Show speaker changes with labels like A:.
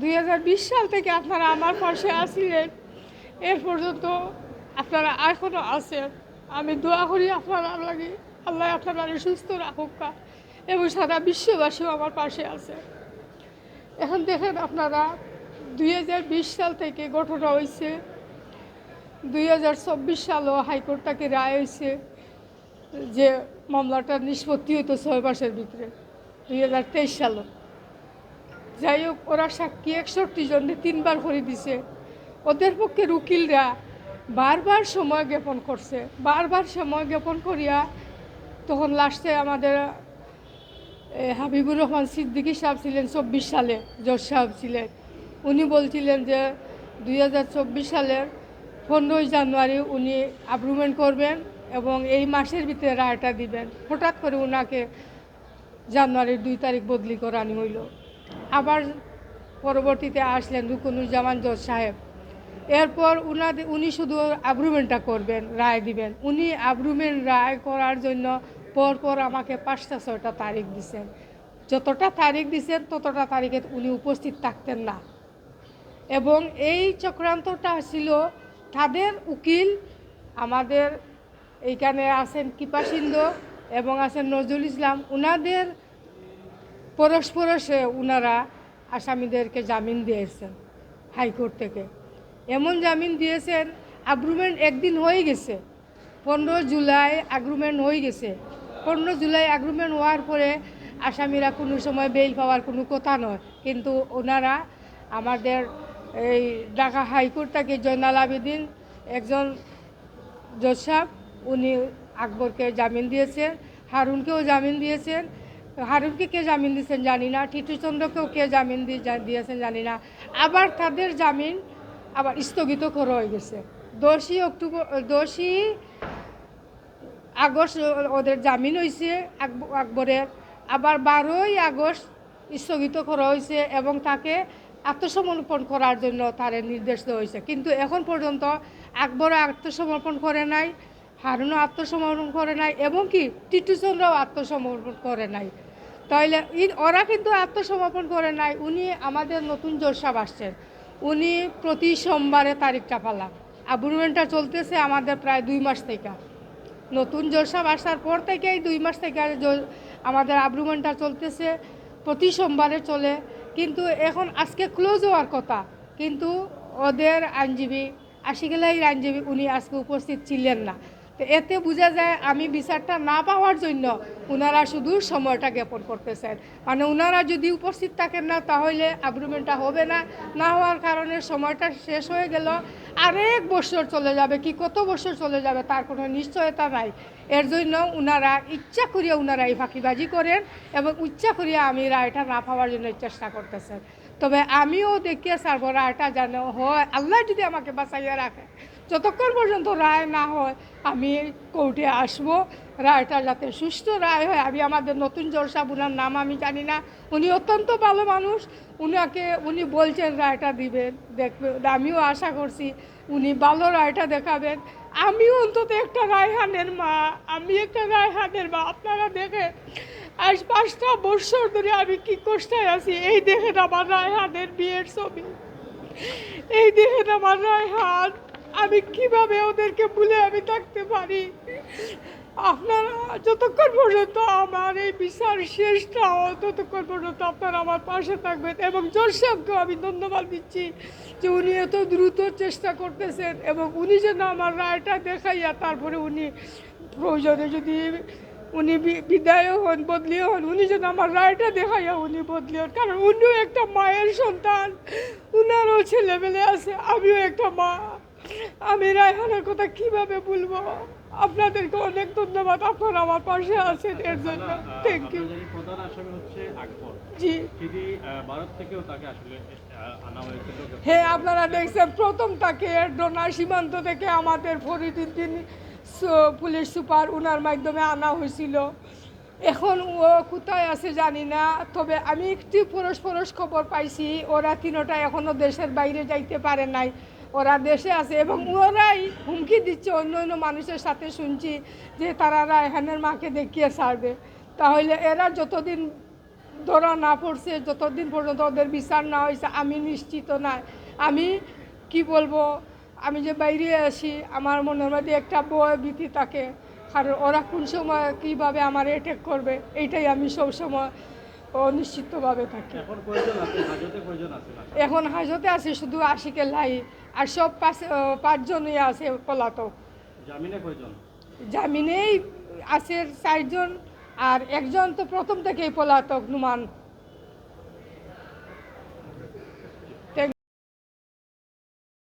A: দুই হাজার বিশ সাল থেকে আপনারা আমার পাশে আসিলেন এর পর্যন্ত আপনারা এখনও আছেন। আমি দোয়া করি আপনারা লাগে আল্লাহ আপনারা সুস্থ রাখুক। এবং সারা বিশ্ববাসীও আমার পাশে আছে। এখন দেখেন আপনারা, দুই হাজার বিশ সাল থেকে ঘটনা হয়েছে। দুই সালও হাইকোর্ট থেকে রায় হয়েছে যে মামলাটা নিষ্পত্তি হইতো ছয় মাসের ভিতরে। দুই হাজার তেইশ সালও যাই হোক, ওরা সাক্ষী একষট্টি জনে তিনবার করে দিছে। ওদের পক্ষে উকিলরা বারবার সময় জ্ঞাপন করছে। বারবার সময় জ্ঞাপন করিয়া তখন লাস্টে আমাদের হাবিবুর রহমান সিদ্দিকি সাহেব ছিলেন চব্বিশ সালে, জজ সাহেব ছিলেন। উনি বলছিলেন যে, দুই হাজার চব্বিশ সালের পনেরোই জানুয়ারি উনি অ্যাপ্রুভমেন্ট করবেন এবং এই মাসের ভিতরে রায়টা দিবেন। হঠাৎ করে ওনাকে জানুয়ারির দুই তারিখ বদলি করানি হইল। আবার পরবর্তীতে আসলেন রুকনুজ্জামান জজ সাহেব। এরপর উনাদের উনি শুধু অ্যাপ্রুভমেন্টটা করবেন, রায় দিবেন। উনি অ্যাপ্রুভমেন্ট রায় করার জন্য পর পর আমাকে পাঁচটা, ছয়টা তারিখ দিছেন। যতটা তারিখ দিছেন, ততটা তারিখে উনি উপস্থিত থাকতেন না। এবং এই চক্রান্তটা ছিল তাদের উকিল, আমাদের এইখানে আছেন কৃপাসিন্ধ এবং আছেন নজরুল ইসলাম। উনাদের পরস্পরসে উনারা আসামিদেরকে জামিন দিয়েছেন হাইকোর্ট থেকে। এমন জামিন দিয়েছেন আগ্রুমেন্ট একদিন হয়ে গেছে। পনেরো জুলাই আগ্রুমেন্ট হয়ে গেছে। পনেরো জুলাই আগ্রুমেন্ট হওয়ার পরে আসামিরা কোনো সময় বেল পাওয়ার কোনো কথা নয়। কিন্তু ওনারা আমাদের এই ঢাকা হাইকোর্ট থেকে জয়নাল আবেদিন একজন জজ সাহেব, উনি আকবরকে জামিন দিয়েছেন, হারুনকেও জামিন দিয়েছেন হারুনকে কে জামিন দিয়েছেন জানি না, টিটুচন্দ্রকেও কে জামিন দিয়ে দিয়েছেন জানি না। আবার তাদের জামিন আবার স্থগিত করা হয়ে গেছে। দশই অক্টোবর, দশই আগস্ট ওদের জামিন হয়েছে আকবরের। আবার বারোই আগস্ট স্থগিত করা হয়েছে এবং তাকে আত্মসমর্পণ করার জন্য তার নির্দেশ দেওয়া হয়েছে কিন্তু এখন পর্যন্ত আকবরও আত্মসমর্পণ করে নাই। হারুনও আত্মসমর্পণ করে নাই, এবং কি টিটুচন্দ্রও আত্মসমর্পণ করে নাই। তাইলে ওরা কিন্তু আত্মসমর্পণ করে নাই, উনি আমাদের নতুন জোরসাব আসছেন। উনি প্রতি সোমবারে তারিখটা পালাম অ্যাগ্রিমেন্টটা চলতেছে আমাদের প্রায় দুই মাস থেকে। নতুন জোরসাব আসার পর থেকেই দুই মাস থেকে আমাদের আব্রুমেন্টটা চলতেছে, প্রতি সোমবারে চলে। কিন্তু এখন আজকে ক্লোজ হওয়ার কথা। কিন্তু ওদের আইনজীবী আশিগেলাই আইনজীবী, উনি আজকে উপস্থিত ছিলেন না। তো এতে বোঝা যায় আমি বিচারটা না পাওয়ার জন্য ওনারা শুধু সময়টা জ্ঞাপন করতেছেন। মানে ওনারা যদি উপস্থিত থাকেন না, তাহলে আগ্রুমেন্টটা হবে না। না হওয়ার কারণে সময়টা শেষ হয়ে গেল। আরেক বছর চলে যাবে, কি কত বছর চলে যাবে তার কোনো নিশ্চয়তা নাই। এর জন্য ওনারা ইচ্ছা করিয়া ওনারা এই ফাঁকিবাজি করেন এবং ইচ্ছা করিয়া আমি রায়টা না পাওয়ার জন্য চেষ্টা করতেছেন। তবে আমিও দেখিয়ে সারবো রায়টা যেন হয়। আল্লাহ যদি আমাকে বাঁচাইয়া রাখে। যতক্ষণ পর্যন্ত রায় না হয়, আমি কোর্টে আসব। রায়টা যাতে সুস্থ রায় হয়, আমি আমাদের নতুন জলসাব উনার নাম আমি জানি না। উনি অত্যন্ত ভালো মানুষ। উনাকে, উনি বলছেন রায়টা দিবেন, দেখবে। আমিও আশা করছি উনি ভালো রায়টা দেখাবেন। আমিও অন্তত একটা রায়হানের মা, আমি একটা রায়হানের মা। আপনারা দেখে আজ পাঁচটা বছর ধরে আমি কি কষ্টায় আছি। এই দেখেন আমার রায়হানের বিয়ের ছবি। এই দেখেন আমার রায়হান। আমি কীভাবে ওদেরকে ভুলে আমি থাকতে পারি? আপনারা যতক্ষণ পর্যন্ত আমার এই বিচার শেষ না ততক্ষণ পর্যন্ত আপনারা আমার পাশে থাকবেন এবং জোরসাবকে আমি ধন্যবাদ দিচ্ছি যে উনি এত দ্রুত চেষ্টা করতেছেন এবং উনি যেন আমার রায়টা দেখাইয়া তারপরে উনি প্রয়োজনে যদি উনি বি- বিদায়ও হন, বদলিও হন, উনি যেন আমার রায়টা দেখাইয়া উনি বদলি হন। কারণ উনিও একটা মায়ের সন্তান, উনারও ছেলেমেলে আছে, আমিও একটা মা। আমি রায়হানের কথা কীভাবে বলব? আপনাদেরকে অনেক ধন্যবাদ আপনারা আমার পাশে আছেন এর জন্য। থ্যাংক ইউ
B: প্রধান আসামি হচ্ছে আকবর।
A: জি।
B: তিনি ভারত থেকেও তাকে আসলে আনা হয়েছিল।
A: হ্যাঁ আপনারা দেখছেন প্রথম তাকে ডোনা সীমান্ত থেকে আমাদের ফরিদুদ্দিন পুলিশ সুপার উনার মাধ্যমে আনা হয়েছিল। এখন ও কোথায় আছে জানি না তবে আমি একটু পরশ খবর পাইছি ওরা তিনোটা এখনও দেশের বাইরে যাইতে পারে নাই। ওরা দেশে আছে এবং ওরাই হুমকি দিচ্ছে অন্য অন্য মানুষের সাথে শুনছি যে তারা রায়হানের মাকে দেখিয়ে ছাড়বে। তাহলে এরা যতদিন ধরা না পড়ছে, যতদিন পর্যন্ত ওদের বিচার না হয়েছে, আমি নিশ্চিত না আমি কি বলব, আমি যে বাইরে আসি আমার মনের মধ্যে একটা বয় ভীতি থাকে। কারণ ওরা কোন সময় কীভাবে আমার অ্যাটেক করবে, এইটাই আমি সবসময় অনিশ্চিতভাবে থাকে।
B: এখন হাজতে আছে
A: শুধু আশিকে লাই। আর সব পাঁচ পাঁচজনই আছে পলাতক।
B: জামিনে
A: জামিনেই আছে চারজন আর একজন তো প্রথম থেকেই পলাতক নুমান।